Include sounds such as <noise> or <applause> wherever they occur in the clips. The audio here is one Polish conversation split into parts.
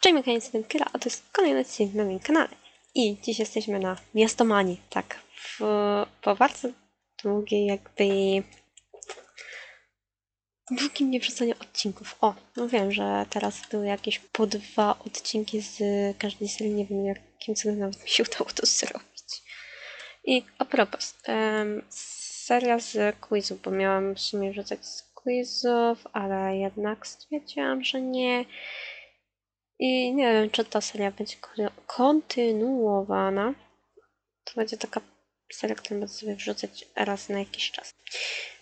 Cześć, Mechanicy Kira, a to jest kolejny odcinek na moim kanale. I dziś jesteśmy na Miastomanii, tak, w, po bardzo długiej jakby... długim niewrzuceniu odcinków. O, no wiem, że teraz były jakieś po dwa odcinki z każdej serii, nie wiem jakim cudem nawet mi się udało to zrobić. I a propos, em, seria z quizów, bo miałam w sumie wrzucać z quizów, ale jednak stwierdziłam, że nie. I nie wiem, czy ta seria będzie kon- kontynuowana. To będzie taka seria, którą będę sobie wrzucać raz na jakiś czas.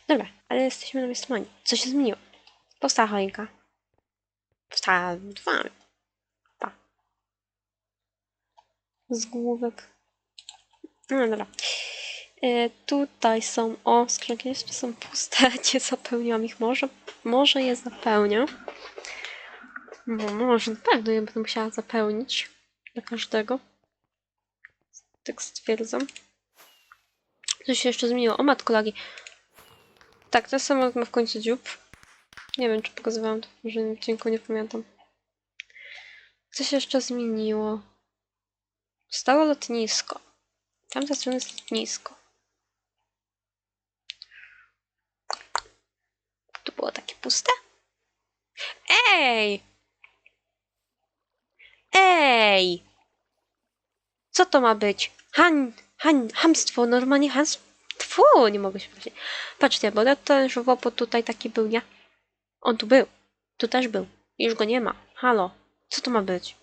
Dobra, ale jesteśmy na Miastomanii. Co się zmieniło? Powstała choinka. Powstała dwa. Pa. Z główek. No dobra. E, tutaj są, o, skrzynki są puste, <laughs> nie zapełniłam ich. Może, może je zapełnię. No, może na pewno je będę musiała zapełnić dla każdego. Tak stwierdzam. Coś się jeszcze zmieniło. O matko lagi. Tak, ten samolot ma w końcu dziób. Nie wiem, czy pokazywałam to w poprzednim nie pamiętam. Co się jeszcze zmieniło? Stało lotnisko. Tam za stroną jest lotnisko. Tu było takie puste? Ej! Ej! Co to ma być? Han, han, hamstwo, normalnie hamstwo. Nie mogę się powiedzieć. Patrzcie, bo ten żołopot tutaj taki był, nie? On tu był. Tu też był. Już go nie ma. Halo. Co to ma być?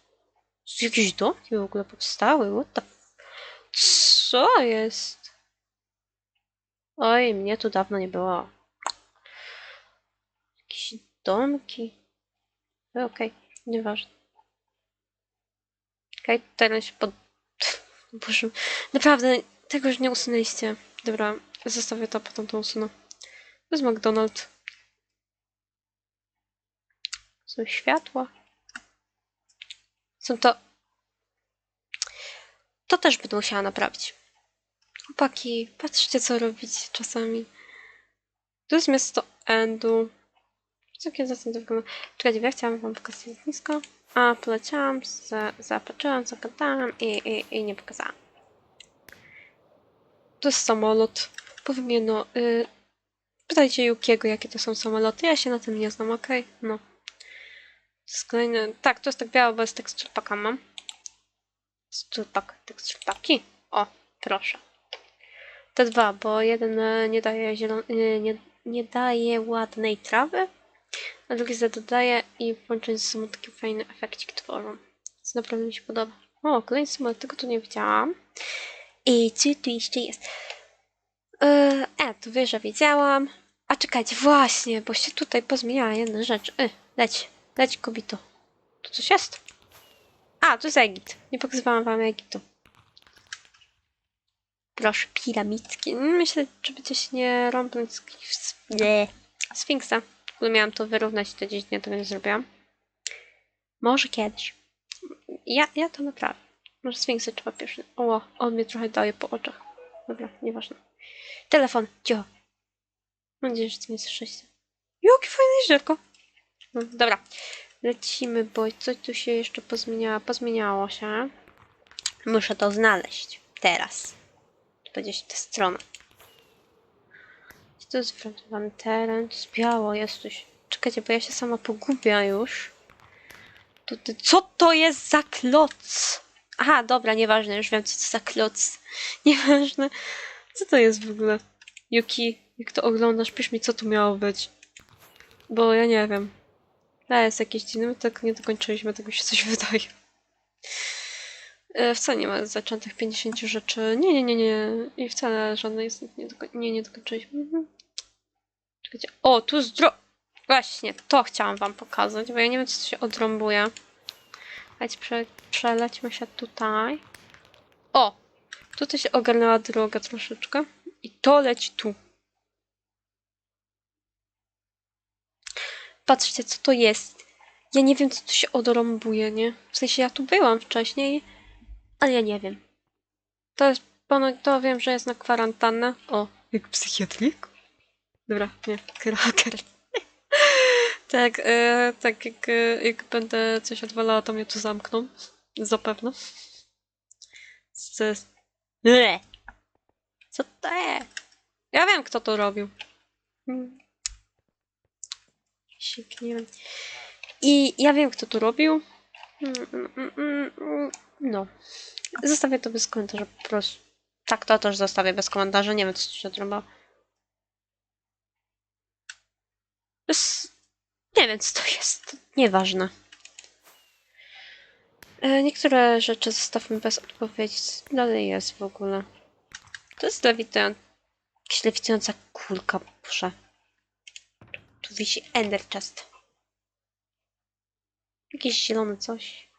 Jakieś domki w ogóle powstały? What the... Co jest? Oj, mnie tu dawno nie było. Jakieś domki. Okej, nieważne. Okej, teraz pod... <laughs> Boże, naprawdę, tego już nie usunęliście. Dobra, zostawię to, potem to usunę. To jest McDonald's. Są światła. Są to... To też będę musiała naprawić. Chłopaki, patrzcie co robicie czasami. Tu jest miasto Endu. Całkiem zacnie to wygląda. Czekajcie, ja chciałam wam pokazać lotnisko. A, poleciałam, za, zapatrzyłam, zagadałam i, i, i nie pokazałam. To jest samolot. Powiem jedno. Y, pytajcie Yukiego, jakie to są samoloty. Ja się na tym nie znam, okej? No. Kolejny... Tak, to jest tak białe, bo jest teksturpaka mam. Teksturpak, teksturpaki. O, proszę. Te dwa, bo jeden e, nie daje zielon... nie, nie, nie daje ładnej trawy, a drugi za dodaje i w połączeniu ze sobą taki fajny efekcik tworzą. Co naprawdę mi się podoba. O, kolejny samolot, tego tu nie widziałam. I co tu jeszcze jest? Yy, e, tu wieżę wiedziałam. A czekajcie, właśnie, bo się tutaj pozmieniała jedna rzecz. Y, leć, leć kobito. Tu coś jest? A, to jest Egipt. Nie pokazywałam wam Egitu. Proszę, piramidki. Myślę, czy będzie się nie rąbnąć z z-. Sfinksa. Miałam to wyrównać, to dziś nie tego nie zrobiłam. Może kiedyś. Ja, ja to naprawię. Może Sfinksa trzeba pierwszy. O, on mnie trochę daje po oczach. Dobra, nieważne. Telefon, cicho. Mam nadzieję, że to nie słyszycie. Jakie fajne jeziorko. No, dobra. Lecimy, bo coś tu się jeszcze pozmieniało. Pozmieniało się. Muszę to znaleźć. Teraz. To będzie ta strona. To jest frontowany teren? To jest biało, jest coś. Czekajcie, bo ja się sama pogubię już. Ty, co to jest za kloc? Aha, dobra, nieważne, już wiem co to za kloc. <laughs> Nieważne. Co to jest w ogóle? Yuki, jak to oglądasz, pisz mi co tu miało być. Bo ja nie wiem. To jest jakieś dziwne, my tak nie dokończyliśmy, tego się coś <laughs> wydaje. E, Wcale nie ma zaczętych 50 rzeczy. Nie, nie, nie, nie. I wcale żadnej z nich nie, doko- nie, nie dokończyliśmy. Mhm. Czekajcie. O, tu zdro... Właśnie, to chciałam wam pokazać, bo ja nie wiem, co się odrąbuje. Chodź, prze, przelećmy się tutaj. O! Tutaj się ogarnęła droga troszeczkę. I to leci tu. Patrzcie, co to jest. Ja nie wiem, co tu się odrąbuje, nie? W sensie, ja tu byłam wcześniej, ale ja nie wiem. To jest, ponoć, to wiem, że jest na kwarantannę. O, jak psychiatryk? Dobra, nie, kraker. <laughs> Tak, e, tak jak, e, jak będę coś odwalała, to mnie tu zamkną. Zapewne. Ble. Co to jest? Ja wiem, kto to robił. Hmm. I ja wiem, kto to robił. Mm, mm, mm, mm, mm. No. Zostawię to bez komentarza po prostu. Tak, to też zostawię bez komentarza. Nie wiem, co tu się odrąbało. Nie wiem, co to jest. Nieważne. E, Niektóre rzeczy zostawmy bez odpowiedzi. Co dalej jest w ogóle? To jest lewitująca... Jakaś lewitująca kulka, proszę. Tu wisi Ender Chest. Jakieś zielone coś.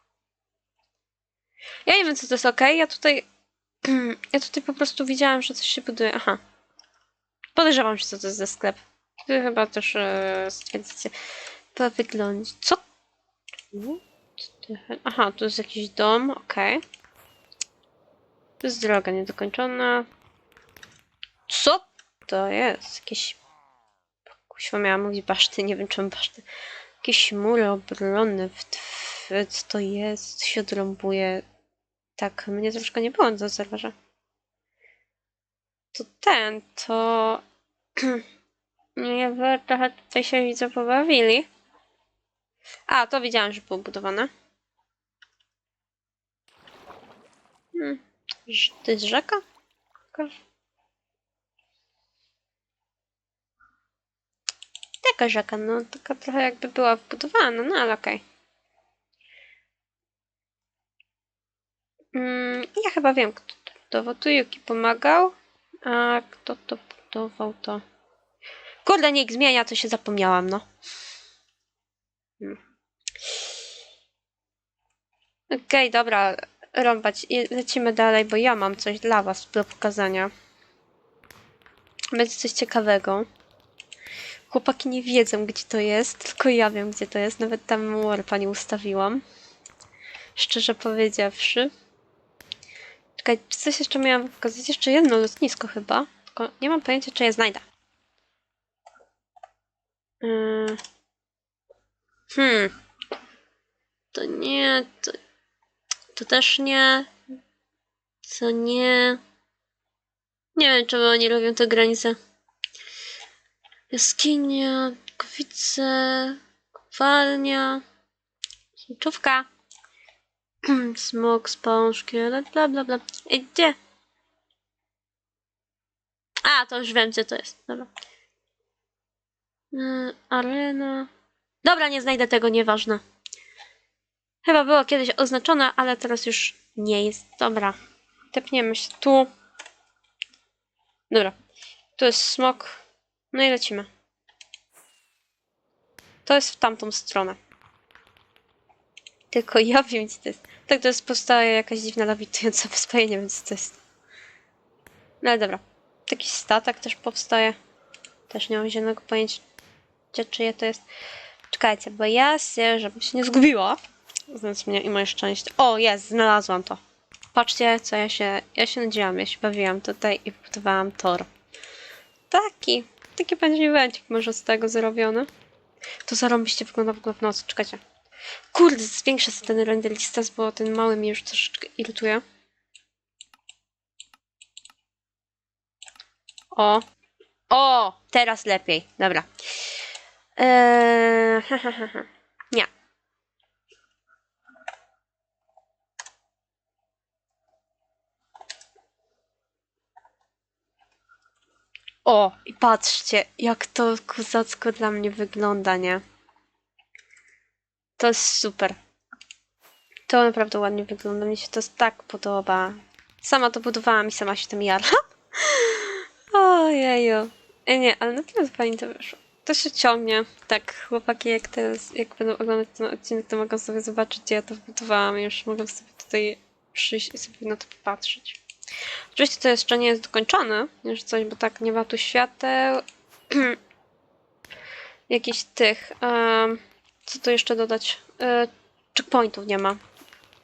Ja nie wiem, co to jest ok. Ja tutaj... <clears throat> Ja tutaj po prostu widziałam, że coś się buduje. Aha. Podejrzewam, że co to jest za sklep. Wy chyba też e, stwierdzicie wyglądzie. Co? Tu? Co ty- Aha, tu jest jakiś dom, okej. Tu jest droga niedokończona. Co to jest? Jakieś... Kuźwa miałam mówić baszty, nie wiem czemu baszty. Jakieś mury obronne, co to jest? Się odrąbuje. Tak, mnie troszkę nie było na serwerze. To ten, to... <clears throat> Nie, wy trochę tutaj się widzę pobawili. A, to widziałam, że było budowane. Hmm. To jest rzeka? Taka rzeka, no taka trochę jakby była wbudowana, no ale okej. Mm, ja chyba wiem, kto to budował. Tu Yuki pomagał, a kto to budował, to... Kurde, niech zmienia, to się zapomniałam, no. Hmm. Okej, dobra, rąbać. Lecimy dalej, bo ja mam coś dla was do pokazania. Będzie coś ciekawego. Chłopaki nie wiedzą, gdzie to jest, tylko ja wiem, gdzie to jest. Nawet tam warpa nie ustawiłam. Szczerze powiedziawszy. Czekaj, coś jeszcze miałam pokazać? Jeszcze jedno lotnisko chyba. Tylko nie mam pojęcia, czy je znajdę. Yy. Hmm. To nie, to, to też nie. Co nie. Nie wiem, czemu oni robią te granice. Jaskinia, kowice, kopalnia, Czówka. <clears throat> Smok, spą, szkielet, bla bla bla. I gdzie? A, to już wiem, gdzie to jest. Dobra. Y, arena. Dobra, nie znajdę tego, nieważne. Chyba było kiedyś oznaczone, ale teraz już nie jest. Dobra. Tepniemy się tu. Dobra. Tu jest smok. No i lecimy. To jest w tamtą stronę. Tylko ja wiem, gdzie to jest. Tak, to jest powstała jakaś dziwna lawitująca <laughs> wyspa, ja nie wiem, co to jest. No ale dobra. Taki statek też powstaje. Też nie mam zielonego pojęcia, czyje to jest. Czekajcie, bo ja się, żebym się nie zgubiła. Znając mnie i moje szczęście. O, jest, znalazłam to. Patrzcie, co ja się, ja się nadziałam, ja się bawiłam tutaj i budowałam tor. Taki, taki będzie evencik może z tego zrobiony. To zarąbiście wygląda w ogóle w nocy, czekajcie. Kurde, zwiększę sobie ten render distance, bo ten mały mnie już troszeczkę irytuje. O. O! Teraz lepiej. Dobra. Eee, ha, ha, ha, ha. Nie. O, i patrzcie, jak to kozacko dla mnie wygląda, nie? To jest super. To naprawdę ładnie wygląda. Mnie się to tak podoba. Sama to budowałam i sama się tym jaram. <laughs> Ojeju. E, nie, ale naprawdę fajnie to wyszło. To się ciągnie. Tak, chłopaki, jak teraz, jak będą oglądać ten odcinek, to mogą sobie zobaczyć, gdzie ja to wbudowałam. Już mogą sobie tutaj przyjść i sobie na to popatrzeć. Oczywiście to jeszcze nie jest dokończone, już coś, bo tak nie ma tu świateł. <clears throat> Jakichś tych. em, co tu jeszcze dodać? E, checkpointów nie ma.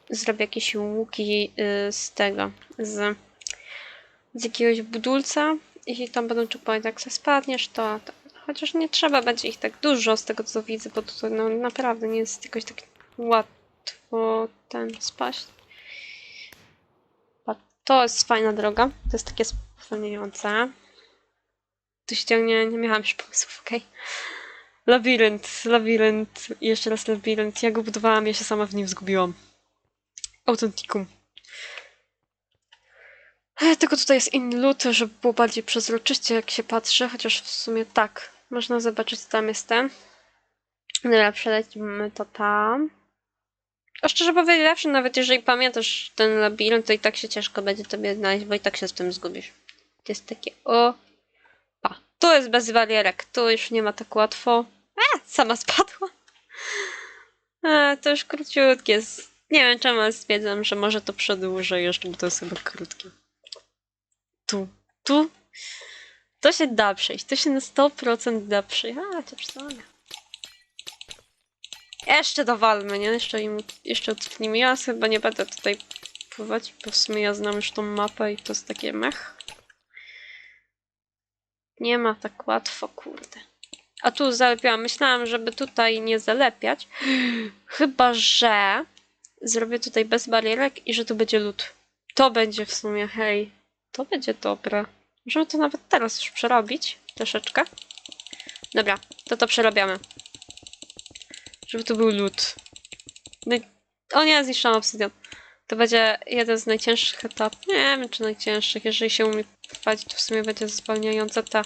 Zrobię jakieś łuki y, z tego. Z, z jakiegoś budulca. Jeśli tam będą checkpointy, jak sobie spadniesz, to, to Chociaż nie trzeba będzie ich tak dużo z tego co widzę, bo tutaj no naprawdę nie jest jakoś tak łatwo ten spaść. To jest fajna droga. To jest takie spowalniające. Tu się ciągnie, nie miałam już pomysłów, okej. Labirynt, labirynt, i jeszcze raz labirynt. Ja go budowałam, ja się sama w nim zgubiłam. Autentikum. E, Tylko tutaj jest inny lód, żeby było bardziej przezroczyście, jak się patrzy, chociaż w sumie tak. Można zobaczyć, co tam jestem. Dobra, przelecimy to tam. A szczerze powiedziawszy, nawet jeżeli pamiętasz ten labirynt, to i tak się ciężko będzie tobie znaleźć, bo i tak się z tym zgubisz. To jest takie o... Pa. Tu jest bez barierek, tu już nie ma tak łatwo. A, sama spadła. A, to już króciutkie jest. Nie wiem czemu, stwierdzam, że może to przedłużę jeszcze, bo to jest chyba krótkie. Tu, tu. To się da przejść, to się na 100% da przejść. A, to przynajmniej. Jeszcze dowalmy, nie? Jeszcze, im, jeszcze utknijmy. Ja chyba nie będę tutaj pływać, bo w sumie ja znam już tą mapę i to jest takie mech. Nie ma tak łatwo, kurde. A tu zalepiałam. Myślałam, żeby tutaj nie zalepiać. Chyba, że zrobię tutaj bez barierek i że tu będzie lód. To będzie w sumie, hej. To będzie dobre. Możemy to nawet teraz już przerobić. Troszeczkę. Dobra, to to przerabiamy. Żeby tu był lód. No i... O nie, zniszczyłam obsydian. To będzie jeden z najcięższych etapów. Nie wiem, czy najcięższych. Jeżeli się umie prowadzić, to w sumie będzie zwalniająca ta.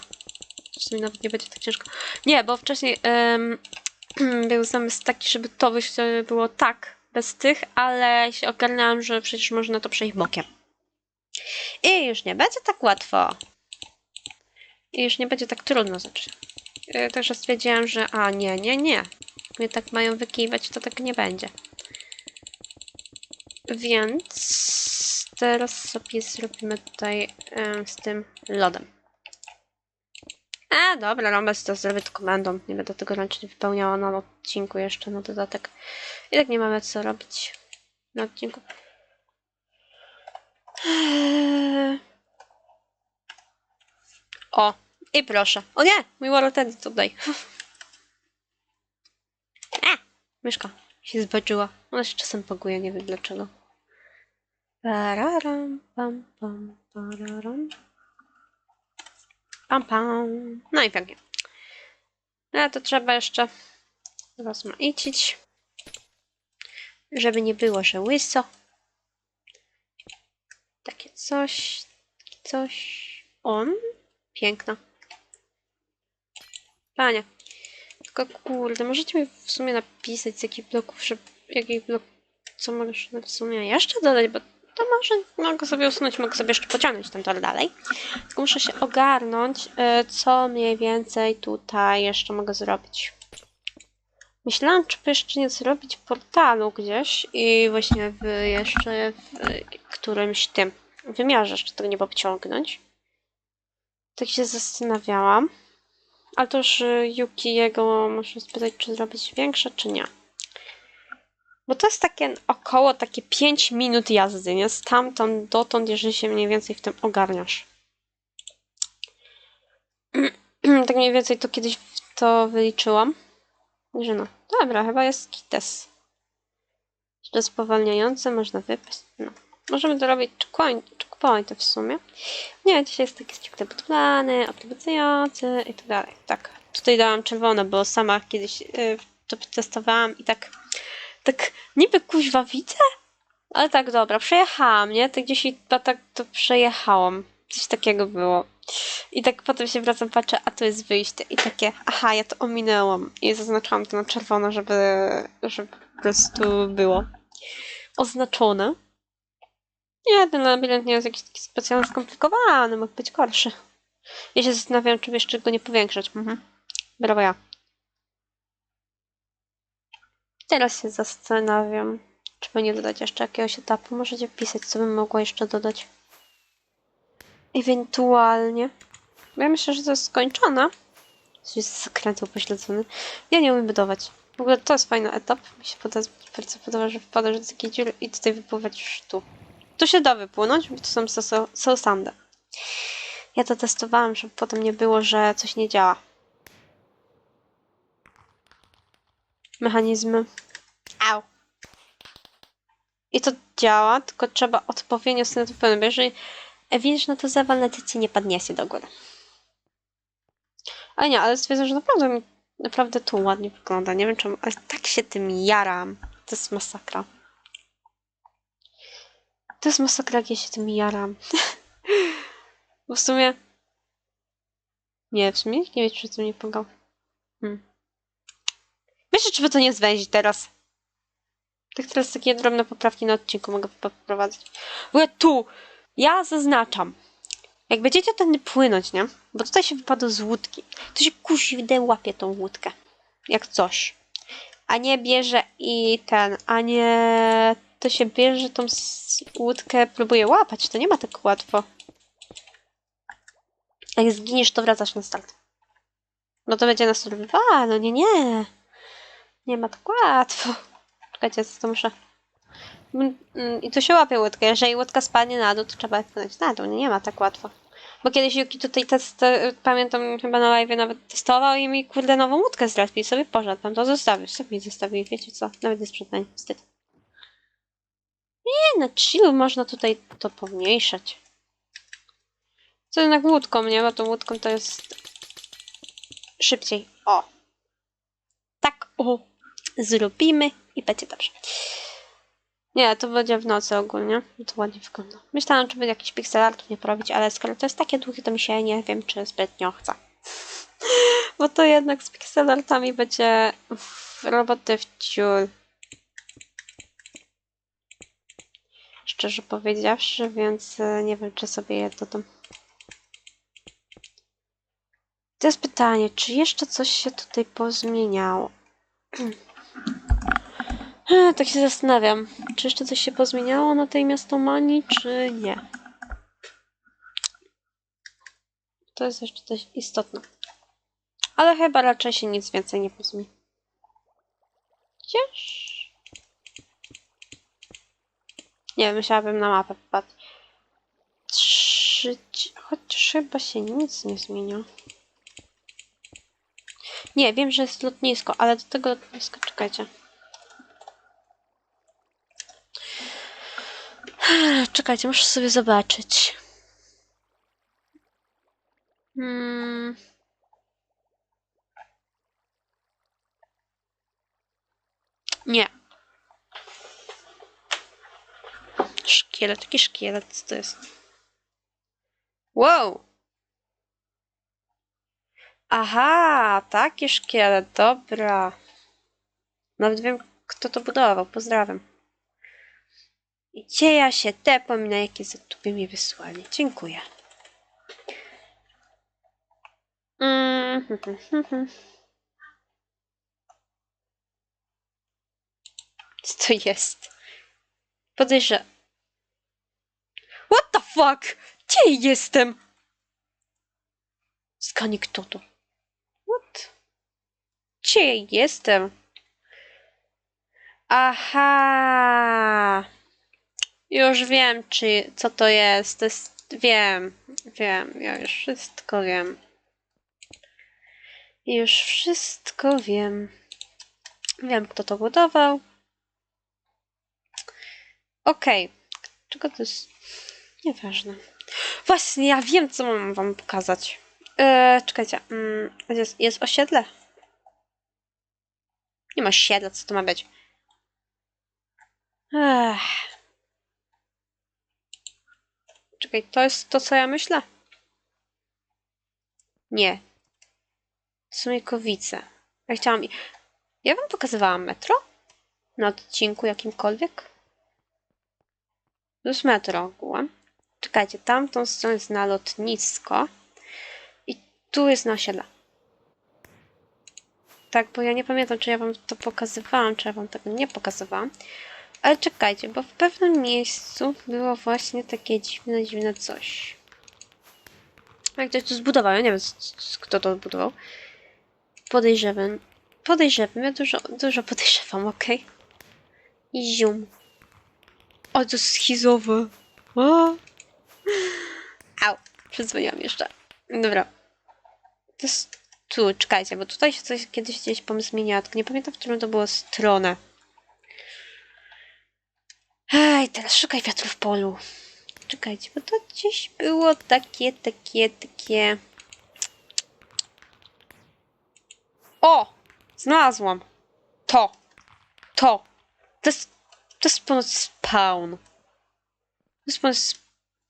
Sumie nawet nie będzie tak ciężko. Nie, bo wcześniej em, <clears throat> był zamysł taki, żeby to było tak, bez tych, ale się ogarnęłam, że przecież można to przejść bokiem. I już nie będzie tak łatwo. I już nie będzie tak trudno znaczy. Także stwierdziłam, że a nie, nie, nie. Mnie tak mają wykiwać, to tak nie będzie. Więc teraz sobie zrobimy tutaj em, z tym lodem. A, dobra, Rombes to zrobię to komendą. Nie będę tego ręcznie wypełniała na odcinku jeszcze na dodatek. I tak nie mamy co robić na odcinku. O, i proszę. O nie, mój Warlord tutaj. <laughs> A, myszka się zbaczyła. Ona się czasem paguje, nie wiem dlaczego. Pararam, pam, pam, pararam. Pam, pam. No i pięknie. No to trzeba jeszcze rozmaicić, żeby nie było, że łyso. Coś, coś. On? Piękna. Panie. Tylko kurde, możecie mi w sumie napisać z jakich bloków, żeby, jakich blok, co można w sumie jeszcze dodać, bo to może mogę sobie usunąć, mogę sobie jeszcze pociągnąć ten tor dalej. Tylko muszę się ogarnąć, y, co mniej więcej tutaj jeszcze mogę zrobić. Myślałam, czy by jeszcze nie zrobić portalu gdzieś i właśnie w jeszcze w którymś tym wymiarze jeszcze tego nie pociągnąć. Tak się zastanawiałam. Ale to już y, Yuki jego muszę spytać, czy zrobić większe, czy nie. Bo to jest takie około takie 5 minut jazdy, nie? Stamtąd dotąd, jeżeli się mniej więcej w tym ogarniasz. <clears throat> tak mniej więcej to kiedyś to wyliczyłam. Że no, dobra, chyba jest kites. Jest spowalniające, można wypaść. No. Możemy to robić checkpoint, checkpointy w sumie. Nie, dzisiaj jest taki stricte budowlany, optymalizujący i tak dalej. Tak, tutaj dałam czerwone, bo sama kiedyś yy, to testowałam i tak, tak niby kuźwa widzę, ale tak dobra, przejechałam, nie? Tak gdzieś chyba tak to przejechałam. Coś takiego było. I tak potem się wracam, patrzę, a to jest wyjście. I takie, aha, ja to ominęłam. I zaznaczyłam to na czerwono, żeby, żeby po prostu było oznaczone. Nie, ten labirynt nie jest jakiś taki specjalnie skomplikowany, mógł być gorszy. Ja się zastanawiam, czy jeszcze go nie powiększyć. Mhm. Brawo ja. Teraz się zastanawiam, czy by nie dodać jeszcze jakiegoś etapu. Możecie wpisać, co bym mogła jeszcze dodać. Ewentualnie. Ja myślę, że to jest skończone. Coś jest zakręcał pośledzony. Ja nie umiem budować. W ogóle to jest fajny etap. Mi się podoba, bardzo podoba, że wpadasz do takiej dziury i tutaj wypływać już tu się da wypłynąć, bo to są sosande. Ja to testowałam, żeby potem nie było, że coś nie działa. Mechanizmy. Au. I to działa, tylko trzeba odpowiednio sobie to wypełnić. Jeżeli widzisz na to zawal, na ci nie padniesie do góry. Ale nie, ale stwierdzam, że naprawdę mi naprawdę tu ładnie wygląda. Nie wiem czemu, ale tak się tym jaram. To jest masakra. To jest masakra, jak ja się tym jaram. <laughs> Bo w sumie... Nie, w sumie nie wiem, czy to nie pomagał. Hmm. Myślę, czy by to nie zwęzić teraz. Tak teraz takie drobne poprawki na odcinku mogę poprowadzić. W ogóle tu! Ja zaznaczam. Jak będziecie tędy płynąć, nie? Bo tutaj się wypadło z łódki. To się kusiwdę łapie tą łódkę. Jak coś. A nie bierze i ten, a nie... To się bierze tą łódkę, próbuje łapać. To nie ma tak łatwo. Jak zginiesz, to wracasz na start. No to będzie na survival, no nie, nie. Nie ma tak łatwo. Czekajcie, co to muszę... Mm, mm, I to się łapie łódkę. Jeżeli łódka spadnie na dół, to trzeba płynąć na dół. Nie, ma tak łatwo. Bo kiedyś Yuki tutaj test, pamiętam chyba na live nawet testował i mi kurde nową łódkę zrespił. Sobie poszedł tam to zostawił. Sobie mi zostawił. Wiecie co? Nawet nie sprzątanie. Wstyd. Nie, na chill można tutaj to pomniejszać. Co jednak łódką, nie? Bo tą łódką to jest szybciej. O! Tak, o! Zrobimy i będzie dobrze. Nie, to będzie w nocy ogólnie. To ładnie wygląda. Myślałam, czy by jakiś pixel artów nie porobić, ale skoro to jest takie długie, to mi się nie wiem, czy zbytnio chce. <laughs> Bo to jednak z pixel artami będzie roboty w ciul. Szczerze powiedziawszy, więc e, nie wiem, czy sobie je dodam. To jest pytanie, czy jeszcze coś się tutaj pozmieniało? <clears throat> E, Tak się zastanawiam, czy jeszcze coś się pozmieniało na tej miastomanii, czy nie. To jest jeszcze coś istotne. Ale chyba raczej się nic więcej nie pozmieni. Gdzież? Nie musiałabym na mapę popatrzeć. Trzy... Chociaż chyba się nic nie zmieniło. Nie, wiem, że jest lotnisko, ale do tego lotniska czekajcie. Czekajcie, muszę sobie zobaczyć. Hmm. Nie. Szkielet, taki szkielet, co to jest? Wow! Aha, taki szkielet, dobra. Nawet wiem, kto to budował, pozdrawiam. Gdzie ja się tepam i na jakie zatupy mi wysłali. Dziękuję. Mm. <laughs> Co to jest? Podejrzewam. What the fuck? Gdzie jestem? Skani kto to? What? Gdzie jestem? Aha. Już wiem, czy co to jest. To jest. Wiem, wiem, ja już wszystko wiem. Już wszystko wiem. Wiem, kto to budował. Okej. Czego to jest? Nieważne. Właśnie, ja wiem, co mam wam pokazać. Eee, czekajcie. Mm, jest, jest osiedle? Nie ma osiedla, co to ma być? Ech. Czekaj, to jest to, co ja myślę? Nie. To są Jakowice. Ja chciałam... Ja wam pokazywałam metro? Na odcinku jakimkolwiek? To jest metro ogółem. Czekajcie, tamtą stronę jest na lotnisko. I tu jest na osiedle. Tak, bo ja nie pamiętam, czy ja wam to pokazywałam, czy ja wam tego nie pokazywałam. Ale czekajcie, bo w pewnym miejscu było właśnie takie dziwne, dziwne coś. Jak ktoś to zbudował, ja nie wiem, kto to zbudował. Podejrzewam. Podejrzewam, ja dużo, dużo podejrzewam, <laughs> okej? I zium. O, to schizowe. O. Au, przyzwoliłam jeszcze. Dobra. To jest tu, czekajcie, bo tutaj się coś kiedyś gdzieś pomysł tylko nie pamiętam, w którą to było stronę. Ej, teraz szukaj wiatru w polu. Czekajcie, bo to gdzieś było takie, takie, takie... O! Znalazłam! To! To! To jest, to jest ponoć spawn. To jest ponoć spawn,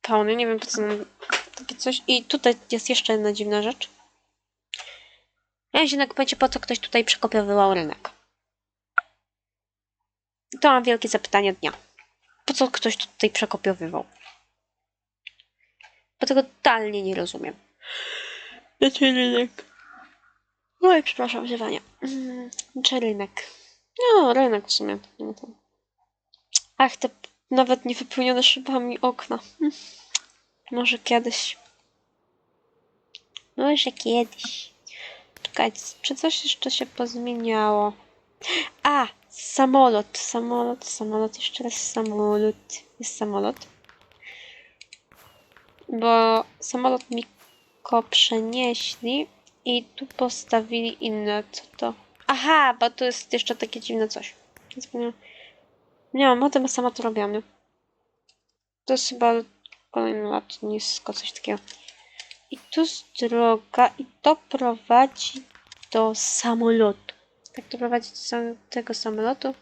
ja nie wiem po co nam takie coś. I tutaj jest jeszcze jedna dziwna rzecz. Ja się jednak będzie po co ktoś tutaj przekopiowywał rynek. To mam wielkie zapytanie dnia. Po co ktoś tutaj przekopiowywał? Bo tego totalnie nie rozumiem. Znaczy rynek. Oj, przepraszam, używania. Mm, czy rynek? No, rynek w sumie. Ach, te nawet nie wypełnione szybami okna. Hm. Może kiedyś. Może kiedyś. Czekajcie, czy coś jeszcze się pozmieniało? A! Samolot, samolot, samolot, jeszcze raz samolot. Jest samolot. Bo samolot mi go przenieśli i tu postawili inne. Co to? Aha, bo tu jest jeszcze takie dziwne coś. Zapomniałam. Nie mam o tym, a sama to robiłam? To jest chyba kolejny lotnisko, coś takiego. I tu jest droga i to prowadzi do samolotu. Jak to prowadzi do sam- tego samolotu?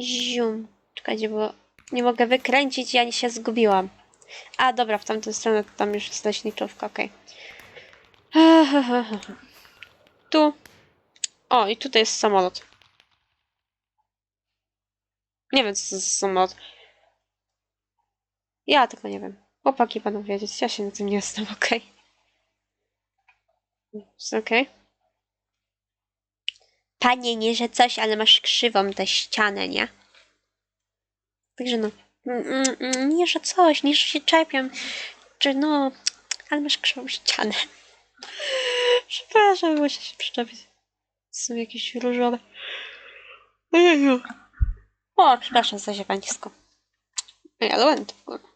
Zium. Czekajcie, bo nie mogę wykręcić, ja się zgubiłam. A, dobra, w tamtą stronę tam już jest leśniczówka, okej. Tu. O, i tutaj jest samolot. Nie wiem, co to jest samolot. Ja tylko nie wiem. Chłopaki będą wiedzieć, ja się na tym nie znam, <laughs> okej. Jest okej. Panie, nie, że coś, ale masz krzywą tę ścianę, nie? Także no. Mm, mm, mm, Nie, że coś, nie, że się czepiam. Czy no, ale masz krzywą ścianę. <laughs> Przepraszam, muszę się przyczepić. Są jakieś różowe. Ojeju. O, przepraszam za ziewańsko. Ej, ale ładnie to wygląda.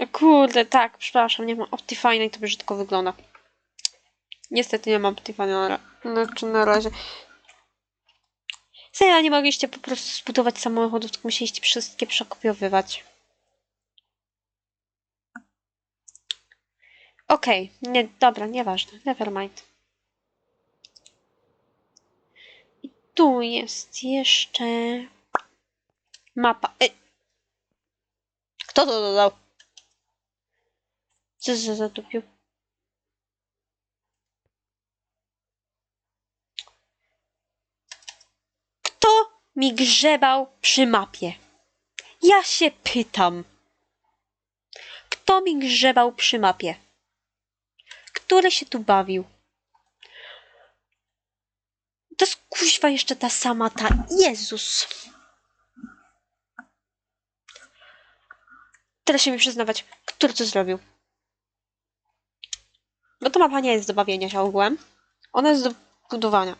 O kurde, tak, przepraszam, nie mam Optifine i to brzydko wygląda. Niestety nie mam Optifine znaczy na razie. Serio, nie mogliście po prostu zbudować samochodów, tylko musieliście wszystkie przekopiowywać. Okej, nie, dobra, nieważne, nevermind. I tu jest jeszcze mapa. Ej. Kto to dodał? Co za zatupił? Kto mi grzebał przy mapie? Ja się pytam. Kto mi grzebał przy mapie? Który się tu bawił? To jest kuźwa jeszcze ta sama ta. Jezus! Teraz się mi przyznawać, który to zrobił. Bo ta mapa nie jest do bawienia się ogółem. Ona jest do budowania.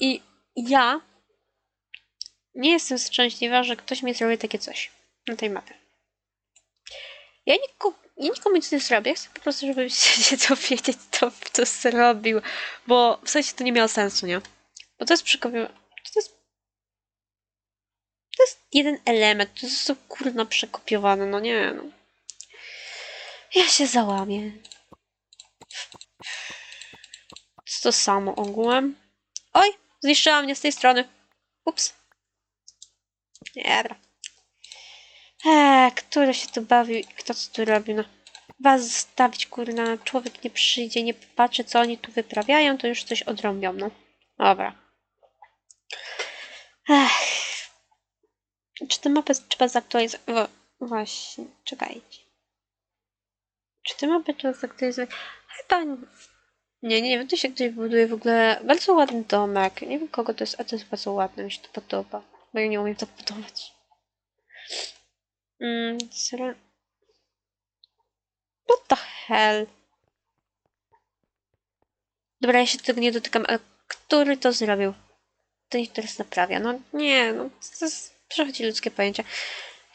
I ja nie jestem szczęśliwa, że ktoś mi zrobi takie coś na tej mapie. Ja nikomu, ja nikomu nic nie zrobię, chcę po prostu, żeby <laughs> się dowiedzieć, kto to zrobił. Bo w sensie to nie miało sensu, nie? Bo to jest przekopiowane. To jest. To jest jeden element, to jest to kurna przekopiowane, no nie no. Ja się załamię. Jest to samo ogółem. Oj, zniszczyła mnie z tej strony. Ups. Dobra. Eee, który się tu bawił i kto co tu robi, no. Was zostawić, kurna, człowiek nie przyjdzie, nie popatrzy, co oni tu wyprawiają, to już coś odrąbią, no. Dobra. Ech. Czy tę mapę trzeba zaktualizować? Właśnie, czekajcie. Czy tę mapę trzeba zaktualizować? Chyba nie. Nie, nie wiem, tu się ktoś buduje w ogóle bardzo ładny domek. Nie wiem kogo to jest, a to jest bardzo ładne, mi się to podoba. Bo ja nie umiem tak budować. Mm. What the hell? Dobra, ja się tego nie dotykam, ale który to zrobił? To niech teraz naprawia. No nie, no to jest, przechodzi ludzkie pojęcia.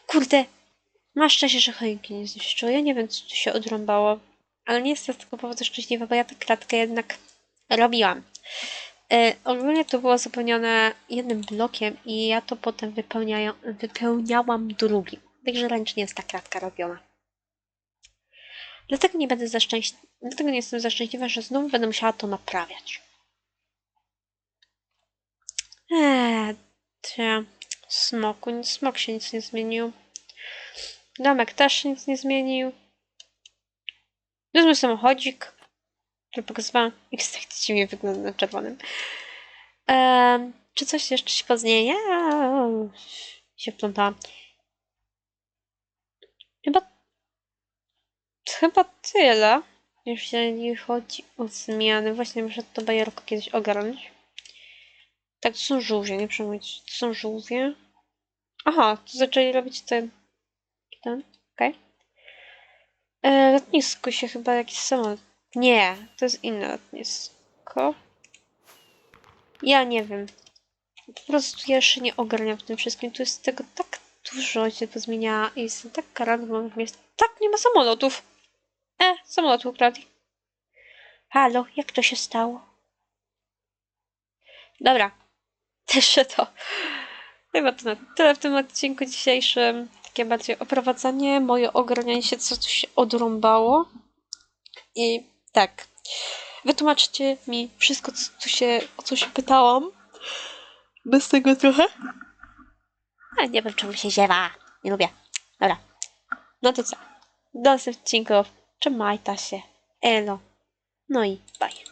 Kurde, masz szczęście, że choinki nie zniszczyło. Ja nie wiem, co tu się odrąbało. Ale nie jestem z tego powodu szczęśliwa, bo ja tę kratkę jednak robiłam. E, ogólnie to było zapełnione jednym blokiem i ja to potem wypełniałam drugim. Także ręcznie jest ta kratka robiona. Dlatego nie będę. Dlatego nie jestem za szczęśliwa, że znowu będę musiała to naprawiać. Eee, te smoku, smok się nic nie zmienił. Domek też się nic nie zmienił. Wezmę samochodzik, który pokazywałam. <laughs> Jak tak dziwnie wygląda na czerwonym. Ehm, czy coś jeszcze się pozmienia? Się wplątałam. Chyba chyba tyle, jeżeli chodzi o zmiany. Właśnie muszę to bajerko kiedyś ogarnąć. Tak, to są żółwie, nie przejmujcie. To są żółwie. Aha, to zaczęli robić ten. Ten, okej. E, lotnisko się chyba jakiś samolot. Nie, to jest inne lotnisko. Ja nie wiem. Po prostu ja jeszcze nie ogarniam w tym wszystkim. Tu jest tego tak dużo się to zmienia i jestem tak mam miejsce. Tak, nie ma samolotów. E, samolot ukradli. Halo, jak to się stało? Dobra, <laughs> też to. Chyba to na tyle w tym odcinku dzisiejszym. Takie bardziej oprowadzanie, moje ogarnianie się, co tu się odrąbało. I tak, wytłumaczcie mi wszystko, co tu się, o co się pytałam. Bez tego trochę. Ale nie wiem, czemu się ziewa. Nie lubię. Dobra. No to co? Do następnego odcinku. Trzymajta się. Elo. No i bye.